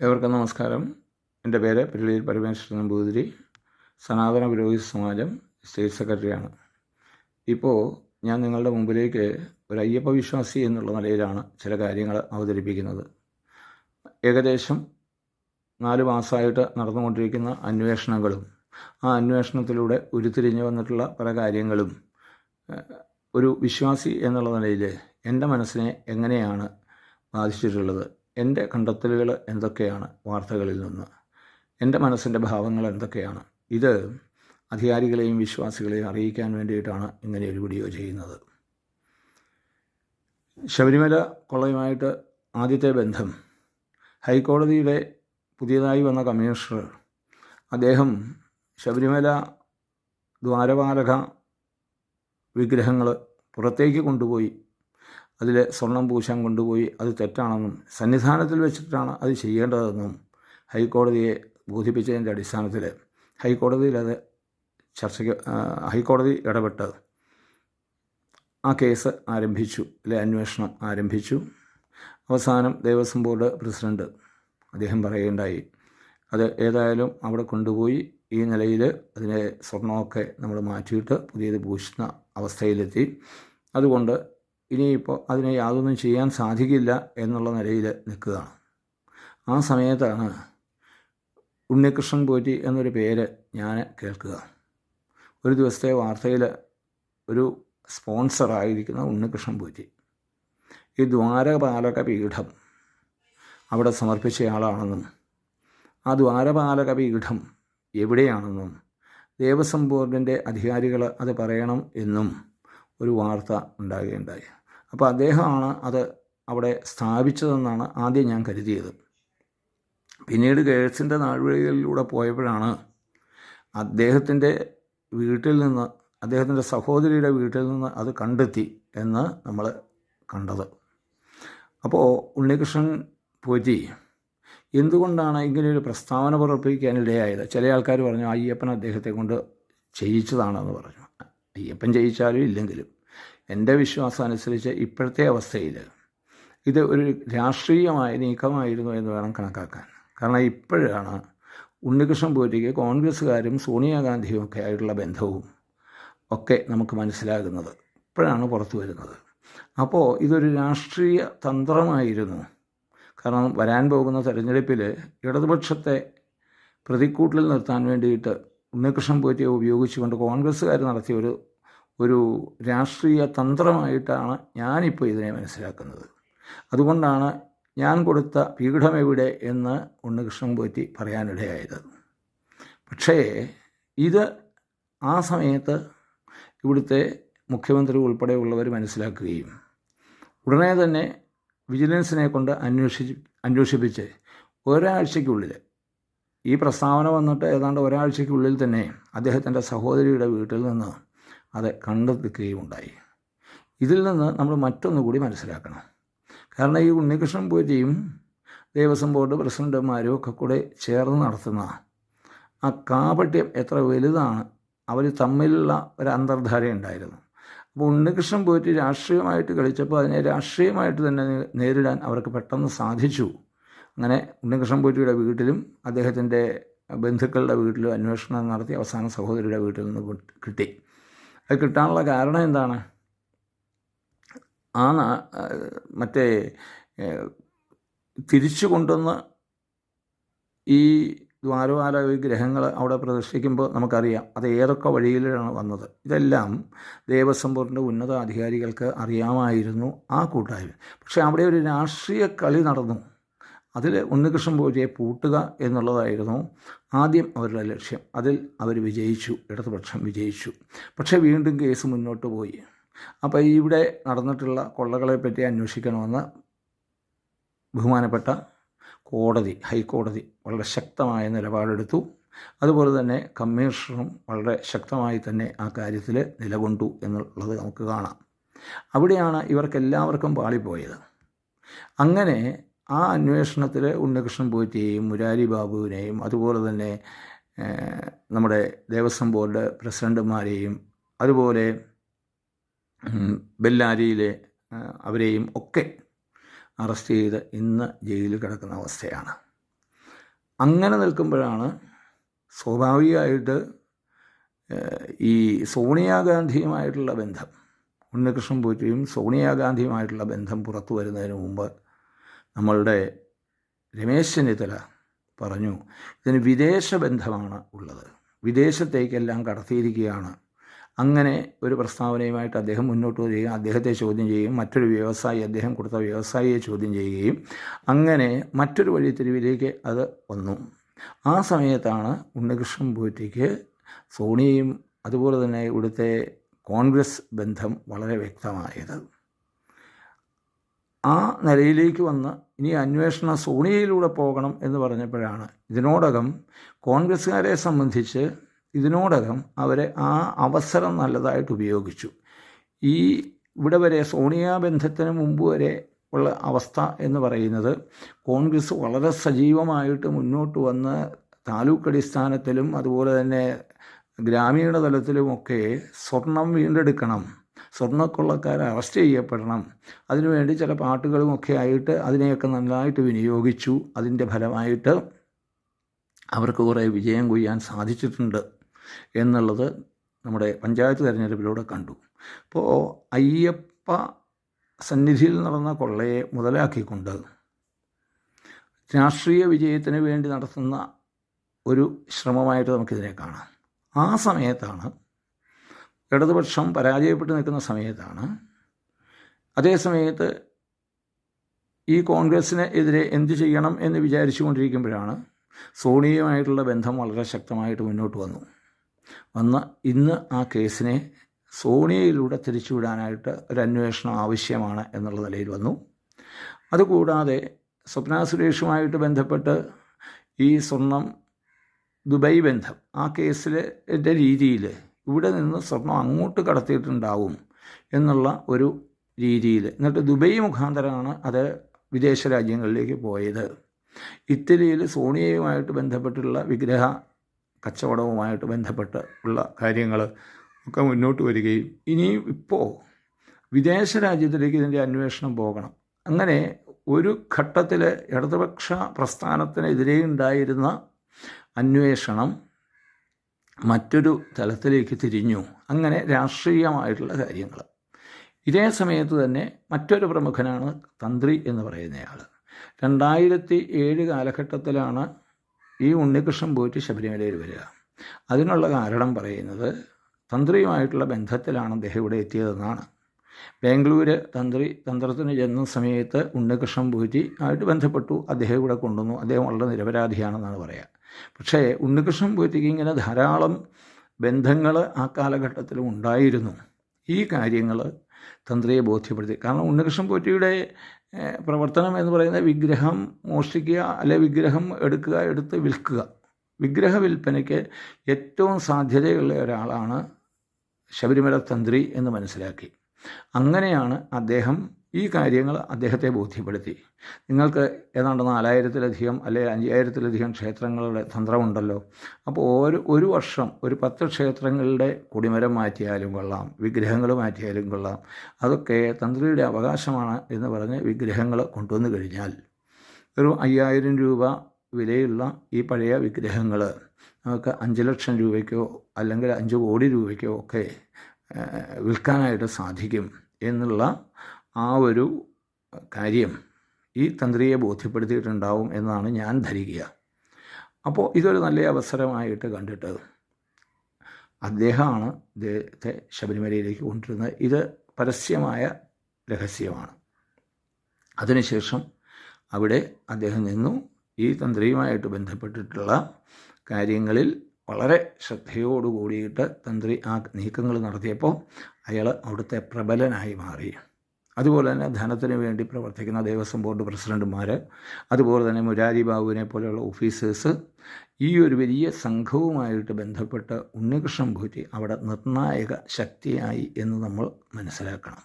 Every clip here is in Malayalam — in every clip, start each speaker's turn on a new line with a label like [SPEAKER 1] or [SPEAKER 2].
[SPEAKER 1] ഏവർക്കും നമസ്കാരം. എന്റെ പേര് പിരളിയിൽ പരമേശ്വരൻ നമ്പൂതിരി സനാതന പുരോഹിത സമാജം സ്റ്റേറ്റ് സെക്രട്ടറിയാണ്. ഇപ്പോൾ ഞാൻ നിങ്ങളുടെ മുമ്പിലേക്ക് ഒരു അയ്യപ്പ വിശ്വാസി എന്നുള്ള നിലയിലാണ് ചില കാര്യങ്ങൾ അവതരിപ്പിക്കുന്നത്. ഏകദേശം നാല് മാസമായിട്ട് നടന്നുകൊണ്ടിരിക്കുന്ന അന്വേഷണങ്ങളും ആ അന്വേഷണത്തിലൂടെ ഉരുത്തിരിഞ്ഞു വന്നിട്ടുള്ള പല കാര്യങ്ങളും ഒരു വിശ്വാസി എന്നുള്ള നിലയിൽ എന്റെ മനസ്സിനെ എങ്ങനെയാണ് ബാധിച്ചിട്ടുള്ളത്? എന്റെ കണ്ടെത്തലുകൾ എന്തൊക്കെയാണ് വാർത്തകളിൽ നിന്ന്? എന്റെ മനസ്സിന്റെ ഭാവങ്ങൾ എന്തൊക്കെയാണ്? ഇത് അധികാരികളെയും വിശ്വാസികളെയും അറിയിക്കാൻ വേണ്ടിയിട്ടാണ് ഇങ്ങനെ ഒരു വീഡിയോ ചെയ്യുന്നത്. ശബരിമല കൊള്ളയുമായിട്ട് ആദ്യത്തെ ബന്ധം. ഹൈക്കോടതിയുടെ പുതിയതായി വന്ന കമ്മീഷണർ അദ്ദേഹം ശബരിമല ദ്വാരപാലക വിഗ്രഹങ്ങൾ പുറത്തേക്ക് കൊണ്ടുപോയി അതിൽ സ്വർണം പൂശാൻ കൊണ്ടുപോയി അത് തെറ്റാണെന്നും സന്നിധാനത്തിൽ വെച്ചിട്ടാണ് അത് ചെയ്യേണ്ടതെന്നും ഹൈക്കോടതിയെ ബോധിപ്പിച്ചതിന്റെ അടിസ്ഥാനത്തിൽ ഹൈക്കോടതിയിൽ അത് ചർച്ചയ്ക്ക് ഹൈക്കോടതി ഇടപെട്ട് ആ കേസ് ആരംഭിച്ചു അല്ലെ അന്വേഷണം ആരംഭിച്ചു. അവസാനം ദേവസ്വം ബോർഡ് പ്രസിഡന്റ് അദ്ദേഹം പറയുകയുണ്ടായി അത് ഏതായാലും അവിടെ കൊണ്ടുപോയി ഈ നിലയിൽ അതിനെ സ്വർണമൊക്കെ നമ്മൾ മാറ്റിയിട്ട് പുതിയത് പൂശുന്ന അവസ്ഥയിലെത്തി. അതുകൊണ്ട് ഇനിയിപ്പോൾ അതിനെ യാതൊന്നും ചെയ്യാൻ സാധിക്കില്ല എന്നുള്ള നിലയിൽ നിൽക്കുകയാണ്. ആ സമയത്താണ് ഉണ്ണികൃഷ്ണൻ പോറ്റി എന്നൊരു പേര് ഞാൻ കേൾക്കുക. ഒരു ദിവസത്തെ വാർത്തയിൽ ഒരു സ്പോൺസറായിരിക്കുന്ന ഉണ്ണികൃഷ്ണൻ പോറ്റി. ഈ ദ്വാരപാലക പീഠം അവിടെ സമർപ്പിച്ചയാളാണെന്നും ആ ദ്വാരപാലക പീഠം എവിടെയാണെന്നും ദേവസ്വം ബോർഡിന്റെ അധികാരികൾ അത് പറയണം എന്നും ഒരു വാർത്ത ഉണ്ടാകുകയുണ്ടായി. അപ്പോൾ അദ്ദേഹമാണ് അത് അവിടെ സ്ഥാപിച്ചതെന്നാണ് ആദ്യം ഞാൻ കരുതിയത്. പിന്നീട് കേഴ്സിന്റെ നാഴ്വഴികളിലൂടെ പോയപ്പോഴാണ് അദ്ദേഹത്തിന്റെ വീട്ടിൽ നിന്ന് അദ്ദേഹത്തിന്റെ സഹോദരിയുടെ വീട്ടിൽ നിന്ന് അത് കണ്ടെത്തി എന്ന് നമ്മൾ കണ്ടത്. അപ്പോൾ ഉണ്ണികൃഷ്ണൻ പോറ്റി എന്തുകൊണ്ടാണ് ഇങ്ങനെയൊരു പ്രസ്താവന പുറപ്പെടുവിക്കാനിടയായത് ചില ആൾക്കാർ പറഞ്ഞു അയ്യപ്പൻ അദ്ദേഹത്തെ കൊണ്ട് ചെയ്യിച്ചതാണെന്ന് പറഞ്ഞു. അയ്യപ്പൻ ചെയ്യിച്ചാലും ഇല്ലെങ്കിലും. എന്റെ വിശ്വാസം അനുസരിച്ച് ഇപ്പോഴത്തെ അവസ്ഥയിൽ ഇത് ഒരു രാഷ്ട്രീയമായ നീക്കമായിരുന്നു എന്ന് വേണം കണക്കാക്കാൻ. കാരണം ഇപ്പോഴാണ് ഉണ്ണികൃഷ്ണൻ പോറ്റിക്ക് കോൺഗ്രസ്സുകാരും സോണിയാഗാന്ധിയും ഒക്കെ ആയിട്ടുള്ള ബന്ധവും ഒക്കെ നമുക്ക് മനസ്സിലാകുന്നത്. ഇപ്പോഴാണ് പുറത്തു വരുന്നത്. അപ്പോൾ ഇതൊരു രാഷ്ട്രീയ തന്ത്രമായിരുന്നു. കാരണം വരാൻ പോകുന്ന തെരഞ്ഞെടുപ്പിൽ ഇടതുപക്ഷത്തെ പ്രതിക്കൂട്ടിൽ നിർത്താൻ വേണ്ടിയിട്ട് ഉണ്ണികൃഷ്ണൻ പോറ്റിയെ ഉപയോഗിച്ചുകൊണ്ട് കോൺഗ്രസ്സുകാർ നടത്തിയ ഒരു ഒരു രാഷ്ട്രീയ തന്ത്രമായിട്ടാണ് ഞാനിപ്പോൾ ഇതിനെ മനസ്സിലാക്കുന്നത്. അതുകൊണ്ടാണ് ഞാൻ കൊടുത്ത പീഠം എവിടെ എന്ന് ഉണ്ണികൃഷ്ണൻ പോറ്റി പറയാനിടയായത്. പക്ഷേ ഇത് ആ സമയത്ത് ഇവിടുത്തെ മുഖ്യമന്ത്രി ഉൾപ്പെടെയുള്ളവർ മനസ്സിലാക്കുകയും ഉടനെ തന്നെ വിജിലൻസിനെ കൊണ്ട് അന്വേഷിച്ച് അന്വേഷിപ്പിച്ച് ഒരാഴ്ചയ്ക്കുള്ളിൽ ഈ പ്രസ്താവന വന്നിട്ട് ഏതാണ്ട് ഒരാഴ്ചയ്ക്കുള്ളിൽ തന്നെ അദ്ദേഹത്തിന്റെ സഹോദരിയുടെ വീട്ടിൽ നിന്ന് അത് കണ്ടെത്തിക്കുകയും ഉണ്ടായി ഇതിൽ നിന്ന് നമ്മൾ മറ്റൊന്നു കൂടി മനസ്സിലാക്കണം. കാരണം ഈ ഉണ്ണികൃഷ്ണൻ പൂജയും ദേവസ്വം ബോർഡ് പ്രസിഡന്റുമാരും ഒക്കെ കൂടെ ചേർന്ന് നടത്തുന്ന ആ കാപട്യം എത്ര വലുതാണ് അവർ തമ്മിലുള്ള ഒരു അന്തർധാര ഉണ്ടായിരുന്നു. അപ്പോൾ ഉണ്ണികൃഷ്ണൻ പോയിട്ട് രാഷ്ട്രീയമായിട്ട് കളിച്ചപ്പോൾ അതിനെ രാഷ്ട്രീയമായിട്ട് തന്നെ നേരിടാൻ അവർക്ക് പെട്ടെന്ന് സാധിച്ചു. അങ്ങനെ ഉണ്ണികൃഷ്ണൻ പോറ്റിയുടെ വീട്ടിലും അദ്ദേഹത്തിന്റെ ബന്ധുക്കളുടെ വീട്ടിലും അന്വേഷണം നടത്തി അവസാന സഹോദരിയുടെ വീട്ടിൽ നിന്ന് കിട്ടി. അത് കിട്ടാനുള്ള കാരണം എന്താണ്? ആ മറ്റേ തിരിച്ചു കൊണ്ടുവന്ന് ഈ ദ്വാരപാല ഗ്രഹങ്ങൾ അവിടെ പ്രദർശിക്കുമ്പോൾ നമുക്കറിയാം അത് ഏതൊക്കെ വഴിയിലാണ് വന്നത്. ഇതെല്ലാം ദേവസ്വം ബോർഡിന്റെ ഉന്നത അധികാരികൾക്ക് അറിയാമായിരുന്നു ആ കൂട്ടായ്മ. പക്ഷേ അവിടെ ഒരു രാഷ്ട്രീയ കളി നടന്നു. അതിൽ ഉണ്ണികൃഷ്ണൻ പൂജയെ പൂട്ടുക എന്നുള്ളതായിരുന്നു ആദ്യം അവരുടെ ലക്ഷ്യം. അതിൽ അവർ വിജയിച്ചു ഇടതുപക്ഷം വിജയിച്ചു. പക്ഷേ വീണ്ടും കേസ് മുന്നോട്ട് പോയി. അപ്പോൾ ഇവിടെ നടന്നിട്ടുള്ള കൊള്ളകളെ പറ്റി അന്വേഷിക്കണമെന്ന് ബഹുമാനപ്പെട്ട കോടതി ഹൈക്കോടതി വളരെ ശക്തമായ നിലപാടെടുത്തു. അതുപോലെ തന്നെ കമ്മീഷണറും വളരെ ശക്തമായി തന്നെ ആ കാര്യത്തിൽ നിലകൊണ്ടു എന്നുള്ളത് നമുക്ക് കാണാം. അവിടെയാണ് ഇവർക്കെല്ലാവർക്കും പാളിപ്പോയത്. അങ്ങനെ ആ അന്വേഷണത്തിൽ ഉണ്ണികൃഷ്ണൻ പോയിട്ടേയും മുരാരി ബാബുവിനെയും അതുപോലെ തന്നെ നമ്മുടെ ദേവസ്വം ബോർഡ് പ്രസിഡന്റുമാരെയും അതുപോലെ ബെല്ലാരിയിലെ അവരെയും ഒക്കെ അറസ്റ്റ് ചെയ്ത് ഇന്ന് ജയിലിൽ കിടക്കുന്ന അവസ്ഥയാണ്. അങ്ങനെ നിൽക്കുമ്പോഴാണ് സ്വാഭാവികമായിട്ട് ഈ സോണിയാഗാന്ധിയുമായിട്ടുള്ള ബന്ധം ഉണ്ണികൃഷ്ണൻ പോറ്റിയും സോണിയാഗാന്ധിയുമായിട്ടുള്ള ബന്ധം പുറത്തു വരുന്നതിന് മുമ്പ് നമ്മളുടെ രമേശ് ചെന്നിത്തല പറഞ്ഞു ഇതിന് വിദേശ ബന്ധമാണ് ഉള്ളത്. വിദേശത്തേക്കെല്ലാം കടത്തിയിരിക്കുകയാണ്. അങ്ങനെ ഒരു പ്രസ്താവനയുമായിട്ട് അദ്ദേഹം മുന്നോട്ട് വരികയും അദ്ദേഹത്തെ ചോദ്യം ചെയ്യുകയും മറ്റൊരു വ്യവസായി അദ്ദേഹം കൊടുത്ത വ്യവസായിയെ ചോദ്യം ചെയ്യുകയും അങ്ങനെ മറ്റൊരു വഴി തെരുവിലേക്ക് അത് വന്നു. ആ സമയത്താണ് ഉണ്ണികൃഷ്ണൻ പോറ്റിക്ക് സോണിയയും അതുപോലെ തന്നെ ഇവിടുത്തെ കോൺഗ്രസ് ബന്ധം വളരെ വ്യക്തമായത്. ആ നിലയിലേക്ക് വന്ന് ഇനി അന്വേഷണ സോണിയയിലൂടെ പോകണം എന്ന് പറഞ്ഞപ്പോഴാണ് ഇതിനോടകം കോൺഗ്രസ്സുകാരെ സംബന്ധിച്ച് ഇതിനോടകം അവരെ ആ അവസരം നല്ലതായിട്ട് ഉപയോഗിച്ചു. ഈ ഇവിടെ വരെ സോണിയ ബന്ധത്തിന് മുമ്പ് വരെ ഉള്ള അവസ്ഥ എന്ന് പറയുന്നത് കോൺഗ്രസ് വളരെ സജീവമായിട്ട് മുന്നോട്ട് വന്ന് താലൂക്ക് അടിസ്ഥാനത്തിലും അതുപോലെ തന്നെ ഗ്രാമീണ തലത്തിലുമൊക്കെ സ്വർണം വീണ്ടെടുക്കണം സ്വർണക്കൊള്ളക്കാരെ അറസ്റ്റ് ചെയ്യപ്പെടണം. അതിനുവേണ്ടി ചില പാട്ടുകളും ഒക്കെ ആയിട്ട് അതിനെയൊക്കെ നന്നായിട്ട് വിനിയോഗിച്ചു. അതിന്റെ ഫലമായിട്ട് അവർക്ക് കുറേ വിജയം കൊയ്യാൻ സാധിച്ചിട്ടുണ്ട് എന്നുള്ളത് നമ്മുടെ പഞ്ചായത്ത് തിരഞ്ഞെടുപ്പിലൂടെ കണ്ടു. അപ്പോൾ അയ്യപ്പ സന്നിധിയിൽ നടന്ന കൊള്ളയെ മുതലാക്കിക്കൊണ്ട് രാഷ്ട്രീയ വിജയത്തിന് വേണ്ടി നടത്തുന്ന ഒരു ശ്രമമായിട്ട് നമുക്കിതിനെ കാണാം. ആ സമയത്താണ് ഇടതുപക്ഷം പരാജയപ്പെട്ട് നിൽക്കുന്ന സമയത്താണ്. അതേ സമയത്ത് ഈ കോൺഗ്രസ്സിന് എതിരെ എന്ത് ചെയ്യണം എന്ന് വിചാരിച്ചു കൊണ്ടിരിക്കുമ്പോഴാണ് സോണിയയുമായിട്ടുള്ള ബന്ധം വളരെ ശക്തമായിട്ട് മുന്നോട്ട് വന്നു. വന്ന ഇന്ന് ആ കേസിനെ സോണിയയിലൂടെ തിരിച്ചുവിടാനായിട്ട് ഒരു അന്വേഷണം ആവശ്യമാണ് എന്നുള്ള നിലയിൽ വന്നു. അതുകൂടാതെ സ്വപ്ന സുരേഷുമായിട്ട് ബന്ധപ്പെട്ട് ഈ സ്വർണം ദുബൈ ബന്ധം ആ കേസിലെ രീതിയിൽ ഇവിടെ നിന്ന് സ്വർണം അങ്ങോട്ട് കടത്തിയിട്ടുണ്ടാവും എന്നുള്ള ഒരു രീതിയിൽ. എന്നിട്ട് ദുബൈ മുഖാന്തരമാണ് അത് വിദേശ രാജ്യങ്ങളിലേക്ക് പോയത്. ഇറ്റലിയിൽ സോണിയയുമായിട്ട് ബന്ധപ്പെട്ടുള്ള വിഗ്രഹ കച്ചവടവുമായിട്ട് ബന്ധപ്പെട്ട് ഉള്ള കാര്യങ്ങൾ ഒക്കെ മുന്നോട്ട് വരികയും ഇനിയും ഇപ്പോൾ വിദേശ രാജ്യത്തിലേക്ക് ഇതിന്റെ അന്വേഷണം പോകണം. അങ്ങനെ ഒരു ഘട്ടത്തിൽ ഇടതുപക്ഷ പ്രസ്ഥാനത്തിനെതിരെ ഉണ്ടായിരുന്ന അന്വേഷണം മറ്റൊരു തലത്തിലേക്ക് തിരിഞ്ഞു. അങ്ങനെ രാഷ്ട്രീയമായിട്ടുള്ള കാര്യങ്ങൾ. ഇതേ സമയത്ത് തന്നെ മറ്റൊരു പ്രമുഖനാണ് തന്ത്രി എന്ന് പറയുന്നയാൾ. രണ്ടായിരത്തി ഏഴ് കാലഘട്ടത്തിലാണ് ഈ ഉണ്ണികൃഷ്ണൻ പോയിട്ട് ശബരിമലയിൽ വരിക. അതിനുള്ള കാരണം പറയുന്നത് തന്ത്രിയുമായിട്ടുള്ള ബന്ധത്തിലാണ് അദ്ദേഹം ഇവിടെ എത്തിയതെന്നാണ്. ബാംഗ്ലൂര് തന്ത്രി തന്ത്രത്തിന് ചെന്ന സമയത്ത് ഉണ്ണികൃഷ്ണൻ പൂജി ആയിട്ട് ബന്ധപ്പെട്ടു. അദ്ദേഹം ഇവിടെ കൊണ്ടുവന്നു. അദ്ദേഹം വളരെ നിരപരാധിയാണെന്നാണ് പറയുക. പക്ഷേ ഉണ്ണികൃഷ്ണൻ പോറ്റിക്ക് ഇങ്ങനെ ധാരാളം ബന്ധങ്ങൾ ആ കാലഘട്ടത്തിലും ഉണ്ടായിരുന്നു. ഈ കാര്യങ്ങൾ തന്ത്രിയെ ബോധ്യപ്പെടുത്തി. കാരണം ഉണ്ണികൃഷ്ണൻ പോറ്റിയുടെ പ്രവർത്തനം എന്ന് പറയുന്നത് വിഗ്രഹം മോഷ്ടിക്കുക അല്ലെ വിഗ്രഹം എടുക്കുക എടുത്ത് വിൽക്കുക. വിഗ്രഹ വിൽപ്പനയ്ക്ക് ഏറ്റവും സാധ്യതയുള്ള ഒരാളാണ് ശബരിമല തന്ത്രി എന്ന് മനസ്സിലാക്കി. അങ്ങനെയാണ് അദ്ദേഹം ഈ കാര്യങ്ങൾ അദ്ദേഹത്തെ ബോധ്യപ്പെടുത്തി. നിങ്ങൾക്ക് ഏതാണ്ട് നാലായിരത്തിലധികം അല്ലെങ്കിൽ അഞ്ചായിരത്തിലധികം ക്ഷേത്രങ്ങളുടെ തന്ത്രമുണ്ടല്ലോ. അപ്പോൾ ഓരോ ഒരു വർഷം ഒരു പത്ത് ക്ഷേത്രങ്ങളുടെ കൊടിമരം മാറ്റിയാലും കൊള്ളാം വിഗ്രഹങ്ങൾ മാറ്റിയാലും കൊള്ളാം. അതൊക്കെ തന്ത്രിയുടെ അവകാശമാണ് എന്ന് പറഞ്ഞ് വിഗ്രഹങ്ങൾ കൊണ്ടുവന്നു കഴിഞ്ഞാൽ ഒരു അയ്യായിരം രൂപ വിലയുള്ള ഈ പഴയ വിഗ്രഹങ്ങൾ നമുക്ക് അഞ്ച് ലക്ഷം രൂപയ്ക്കോ അല്ലെങ്കിൽ അഞ്ച് കോടി രൂപയ്ക്കോ ഒക്കെ വിൽക്കാനായിട്ട് സാധിക്കും എന്നുള്ള ആ ഒരു കാര്യം ഈ തന്ത്രിയെ ബോധ്യപ്പെടുത്തിയിട്ടുണ്ടാവും എന്നാണ് ഞാൻ ധരിക്കുക. അപ്പോൾ ഇതൊരു നല്ല അവസരമായിട്ട് കണ്ടിട്ട് അദ്ദേഹമാണ് ഇദ്ദേഹത്തെ ശബരിമലയിലേക്ക് കൊണ്ടിരുന്നത് ഇത് പരസ്യമായ രഹസ്യമാണ്. അതിനുശേഷം അവിടെ അദ്ദേഹം നിന്നു. ഈ തന്ത്രിയുമായിട്ട് ബന്ധപ്പെട്ടിട്ടുള്ള കാര്യങ്ങളിൽ വളരെ ശ്രദ്ധയോടുകൂടിയിട്ട് തന്ത്രി ആ നീക്കങ്ങൾ നടത്തിയപ്പോൾ അയാൾ അവിടുത്തെ പ്രബലനായി മാറി. അതുപോലെ തന്നെ ധനത്തിന് വേണ്ടി പ്രവർത്തിക്കുന്ന ദേവസ്വം ബോർഡ് പ്രസിഡന്റുമാർ അതുപോലെ തന്നെ മുരാരി ബാബുവിനെ പോലെയുള്ള ഓഫീസേഴ്സ് ഈ ഒരു വലിയ സംഘവുമായിട്ട് ബന്ധപ്പെട്ട് ഉണ്ണികൃഷ്ണൻ ഭൂറ്റി അവിടെ നിർണായക ശക്തിയായി എന്ന് നമ്മൾ മനസ്സിലാക്കണം.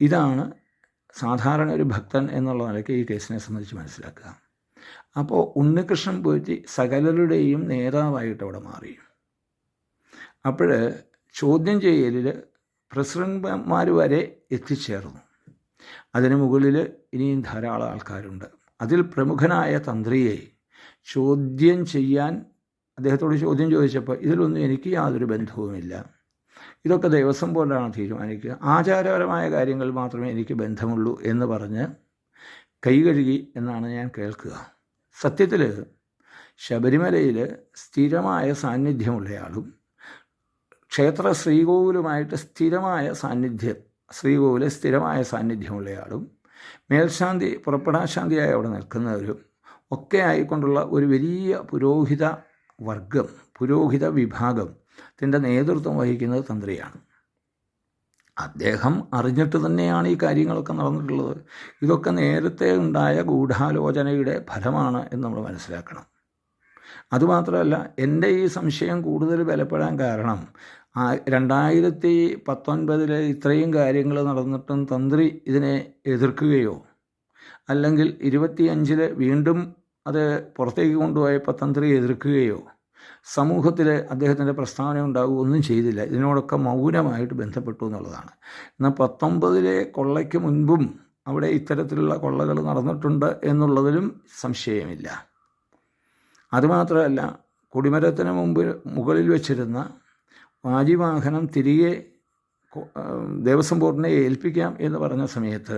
[SPEAKER 1] ഇതാണ് സാധാരണ ഒരു ഭക്തൻ എന്നുള്ള നിലയ്ക്ക് ഈ കേസിനെ സംബന്ധിച്ച് മനസ്സിലാക്കുക. അപ്പോൾ ഉണ്ണികൃഷ്ണൻ പൂറ്റി സകലരുടെയും നേതാവായിട്ട് അവിടെ മാറി. അപ്പോൾ ചോദ്യം ചെയ്യലിൽ പ്രസിഡന്റ്മാർ വരെ എത്തിച്ചേർന്നു. അതിന് മുകളിൽ ഇനിയും ധാരാളം ആൾക്കാരുണ്ട്. അതിൽ പ്രമുഖനായ തന്ത്രിയെ ചോദ്യം ചെയ്യാൻ അദ്ദേഹത്തോട് ചോദ്യം ചോദിച്ചപ്പോൾ ഇതിലൊന്നും എനിക്ക് യാതൊരു ബന്ധവുമില്ല. ഇതൊക്കെ ദേവസ്വം ബോർഡാണ് തീരുമാനിക്കുക. ആചാരപരമായ കാര്യങ്ങൾ മാത്രമേ എനിക്ക് ബന്ധമുള്ളൂ എന്ന് പറഞ്ഞ് കൈ കഴുകി എന്നാണ് ഞാൻ കേൾക്കുക. സത്യത്തിൽ ശബരിമലയിൽ സ്ഥിരമായ സാന്നിധ്യമുള്ളയാളും ക്ഷേത്ര ശ്രീകോവിലുമായിട്ട് സ്ഥിരമായ സാന്നിധ്യം ശ്രീകോവിലെ സ്ഥിരമായ സാന്നിധ്യമുള്ളയാളും മേൽശാന്തി പുറപ്പെടാശാന്തിയായി അവിടെ നിൽക്കുന്നവരും ഒക്കെ ആയിക്കൊണ്ടുള്ള ഒരു വലിയ പുരോഹിത വർഗം പുരോഹിത വിഭാഗം ത്തിന്റെ നേതൃത്വം വഹിക്കുന്നത് തന്ത്രിയാണ്. അദ്ദേഹം അറിഞ്ഞിട്ട് തന്നെയാണ് ഈ കാര്യങ്ങളൊക്കെ നടന്നിട്ടുള്ളത്. ഇതൊക്കെ നേരത്തെ ഉണ്ടായ ഗൂഢാലോചനയുടെ ഫലമാണ് എന്ന് നമ്മൾ മനസ്സിലാക്കണം. അതുമാത്രമല്ല എന്റെ ഈ സംശയം കൂടുതൽ ബലപ്പെടാൻ കാരണം ആ രണ്ടായിരത്തി പത്തൊൻപതിൽ ഇത്രയും കാര്യങ്ങൾ നടന്നിട്ടും തന്ത്രി ഇതിനെ എതിർക്കുകയോ അല്ലെങ്കിൽ ഇരുപത്തിയഞ്ചിൽ വീണ്ടും അത് പുറത്തേക്ക് കൊണ്ടുപോയപ്പോൾ തന്ത്രി എതിർക്കുകയോ സമൂഹത്തിൽ അദ്ദേഹത്തിന്റെ പ്രസ്താവന ഉണ്ടാവുകയോ ഒന്നും ചെയ്തില്ല. ഇതിനോടൊക്കെ മൗനമായിട്ട് ബന്ധപ്പെട്ടു എന്നുള്ളതാണ്. എന്നാൽ പത്തൊമ്പതിലെ കൊള്ളയ്ക്ക് മുൻപും അവിടെ ഇത്തരത്തിലുള്ള കൊള്ളകൾ നടന്നിട്ടുണ്ട് എന്നുള്ളതിലും സംശയമില്ല. അതുമാത്രമല്ല കൊടിമരത്തിന് മുമ്പ് മുകളിൽ വെച്ചിരുന്ന വാജിവാഹനം തിരികെ ദേവസ്വം ബോർഡിനെ ഏൽപ്പിക്കാം എന്ന് പറഞ്ഞ സമയത്ത്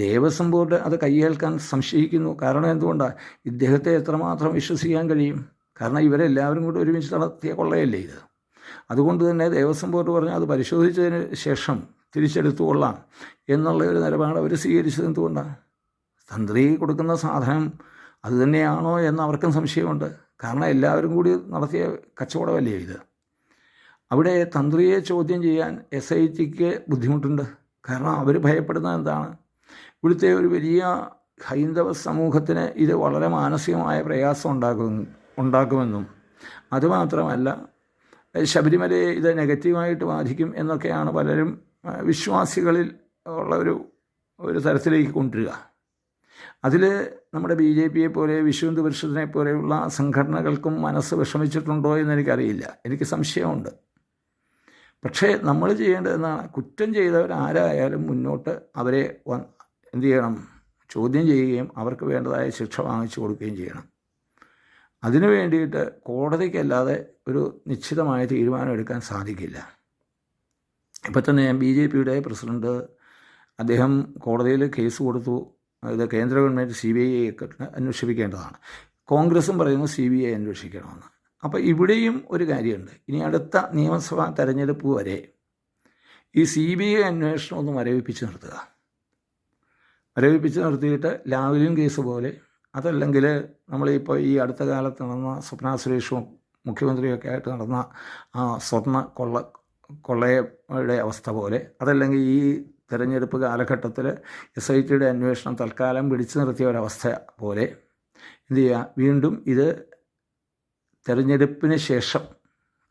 [SPEAKER 1] ദേവസ്വം ബോർഡ് അത് കൈയേൽക്കാൻ സംശയിക്കുന്നു. കാരണം എന്തുകൊണ്ടാണ് ഇദ്ദേഹത്തെ എത്രമാത്രം വിശ്വസിക്കാൻ കഴിയും? കാരണം ഇവരെല്ലാവരും കൂടി ഒരുമിച്ച് നടത്തിയ കൊള്ളയല്ലേ ഇത്? അതുകൊണ്ട് തന്നെ ദേവസ്വം ബോർഡ് പറഞ്ഞു അത് പരിശോധിച്ചതിന് ശേഷം തിരിച്ചെടുത്തു കൊള്ളാം എന്നുള്ള ഒരു നിലപാട് അവർ സ്വീകരിച്ചത് എന്തുകൊണ്ടാണ് തന്ത്രി കൊടുക്കുന്ന സാധനം അതുതന്നെയാണോ എന്ന് അവർക്കും സംശയമുണ്ട്. കാരണം എല്ലാവരും കൂടി നടത്തിയ കച്ചവടമല്ലേ ഇത്? അവിടെ തന്ത്രിയെ ചോദ്യം ചെയ്യാൻ എസ് ഐ ടിക്ക് ബുദ്ധിമുട്ടുണ്ട്. കാരണം അവർ ഭയപ്പെടുന്നത് എന്താണ്? ഇവിടുത്തെ ഒരു വലിയ ഹൈന്ദവ സമൂഹത്തിന് ഇത് വളരെ മാനസികമായ പ്രയാസം ഉണ്ടാകും ഉണ്ടാക്കുമെന്നും. അതുമാത്രമല്ല ശബരിമലയെ ഇത് നെഗറ്റീവായിട്ട് ബാധിക്കും എന്നൊക്കെയാണ് പലരും വിശ്വാസികളിൽ ഉള്ള ഒരു ഒരു തരത്തിലേക്ക് കൊണ്ടുവരിക. അതിൽ നമ്മുടെ ബി ജെ പിയെ പോലെ വിശ്വഹിന്ദു പരിഷത്തിനെ പോലെയുള്ള സംഘടനകൾക്കും മനസ്സ് വിഷമിച്ചിട്ടുണ്ടോ എന്ന് എനിക്കറിയില്ല. എനിക്ക് സംശയമുണ്ട്. പക്ഷേ നമ്മൾ ചെയ്യേണ്ടതെന്നാണ്. കുറ്റം ചെയ്തവർ ആരായാലും മുന്നോട്ട് അവരെ എന്ത് ചെയ്യണം? ചോദ്യം ചെയ്യുകയും അവർക്ക് വേണ്ടതായ ശിക്ഷ വാങ്ങിച്ചു കൊടുക്കുകയും ചെയ്യണം. അതിനു വേണ്ടിയിട്ട് കോടതിക്കല്ലാതെ ഒരു നിശ്ചിതമായ തീരുമാനം എടുക്കാൻ സാധിക്കില്ല. ഇപ്പം തന്നെ ബി ജെ പിയുടെ പ്രസിഡന്റ് അദ്ദേഹം കോടതിയിൽ കേസ് കൊടുത്തു. അതായത് കേന്ദ്ര ഗവൺമെന്റ് സി ബി ഐ അന്വേഷിപ്പിക്കേണ്ടതാണ്. കോൺഗ്രസും പറയുന്നു സി ബി ഐ അന്വേഷിക്കണമെന്ന്. അപ്പോൾ ഇവിടെയും ഒരു കാര്യമുണ്ട്. ഇനി അടുത്ത നിയമസഭാ തെരഞ്ഞെടുപ്പ് വരെ ഈ സി ബി ഐ അന്വേഷണം ഒന്ന് മരവിപ്പിച്ച് നിർത്തുക. മരവിപ്പിച്ച് നിർത്തിയിട്ട് ലാവലിൻ കേസ് പോലെ അതല്ലെങ്കിൽ നമ്മളിപ്പോൾ ഈ അടുത്ത കാലത്ത് നടന്ന സ്വപ്ന സുരേഷും മുഖ്യമന്ത്രിയൊക്കെ ആയിട്ട് നടന്ന ആ സ്വർണ കൊള്ള കൊള്ളയുടെ അവസ്ഥ പോലെ അതല്ലെങ്കിൽ ഈ തിരഞ്ഞെടുപ്പ് കാലഘട്ടത്തിൽ എസ് ഐ ടിയുടെ അന്വേഷണം തൽക്കാലം പിടിച്ചു നിർത്തിയ ഒരവസ്ഥ പോലെ എന്ത് ചെയ്യുക വീണ്ടും ഇത് തെരഞ്ഞെടുപ്പിന് ശേഷം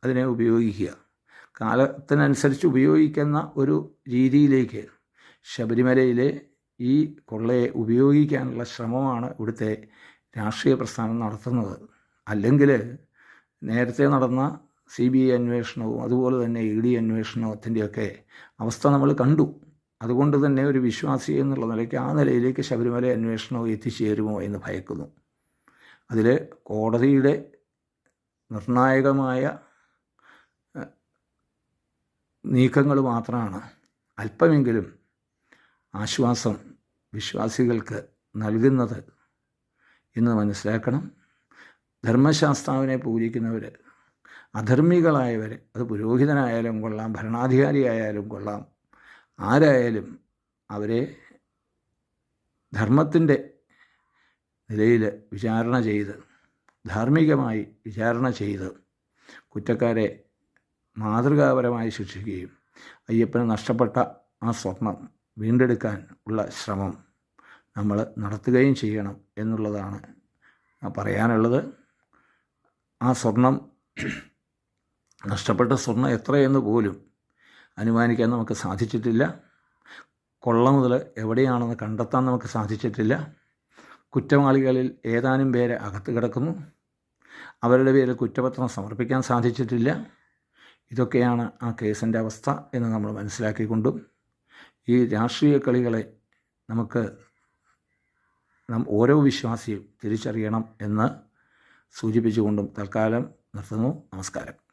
[SPEAKER 1] അതിനെ ഉപയോഗിക്കുക. കാലത്തിനനുസരിച്ച് ഉപയോഗിക്കുന്ന ഒരു രീതിയിലേക്ക് ശബരിമലയിലെ ഈ കൊള്ളയെ ഉപയോഗിക്കാനുള്ള ശ്രമമാണ് ഇവിടുത്തെ രാഷ്ട്രീയ പ്രസ്ഥാനം നടത്തുന്നത്. അല്ലെങ്കിൽ നേരത്തെ നടന്ന സി ബി ഐ അന്വേഷണവും അതുപോലെ തന്നെ ഇ ഡി അന്വേഷണത്തിന്റെയൊക്കെ അവസ്ഥ നമ്മൾ കണ്ടു. അതുകൊണ്ട് തന്നെ ഒരു വിശ്വാസി എന്നുള്ള നിലയ്ക്ക് ആ നിലയിലേക്ക് ശബരിമല അന്വേഷണവും എത്തിച്ചേരുമോ എന്ന് ഭയക്കുന്നു. അതിൽ കോടതിയുടെ നിർണായകമായ നീക്കങ്ങൾ മാത്രമാണ്. അല്പമെങ്കിലും ആശ്വാസം വിശ്വാസികൾക്ക് നൽകുന്നത് എന്ന് മനസ്സിലാക്കണം. ധർമ്മശാസ്താവിനെ പൂജിക്കുന്നവർ അധർമ്മികളായവർ അത് പുരോഹിതനായാലും കൊള്ളാം ഭരണാധികാരിയായാലും കൊള്ളാം ആരായാലും അവരെ ധർമ്മത്തിന്റെ നിലയിൽ വിചാരണ ചെയ്ത് ധാർമ്മികമായി വിചാരണ ചെയ്ത് കുറ്റക്കാരെ മാതൃകാപരമായി ശിക്ഷിക്കുകയും അയ്യപ്പന് നഷ്ടപ്പെട്ട ആ സ്വർണം വീണ്ടെടുക്കാൻ ഉള്ള ശ്രമം നമ്മൾ നടത്തുകയും ചെയ്യണം എന്നുള്ളതാണ് പറയാനുള്ളത്. ആ സ്വർണം നഷ്ടപ്പെട്ട സ്വർണം എത്രയെന്ന് പോലും അനുമാനിക്കാൻ നമുക്ക് സാധിച്ചിട്ടില്ല. കൊള്ള മുതൽ എവിടെയാണെന്ന് കണ്ടെത്താൻ നമുക്ക് സാധിച്ചിട്ടില്ല. കുറ്റവാളികളിൽ ഏതാനും പേരെ അകത്ത് കിടക്കുന്നു. അവരുടെ പേരിൽ കുറ്റപത്രം സമർപ്പിക്കാൻ സാധിച്ചിട്ടില്ല. ഇതൊക്കെയാണ് ആ കേസിന്റെ അവസ്ഥ എന്ന് നമ്മൾ മനസ്സിലാക്കിക്കൊണ്ടും ഈ രാഷ്ട്രീയ കളികളെ നമുക്ക് നാം ഓരോ വിശ്വാസിയും തിരിച്ചറിയണം എന്ന് സൂചിപ്പിച്ചുകൊണ്ടും തൽക്കാലം നിർത്തുന്നു. നമസ്കാരം.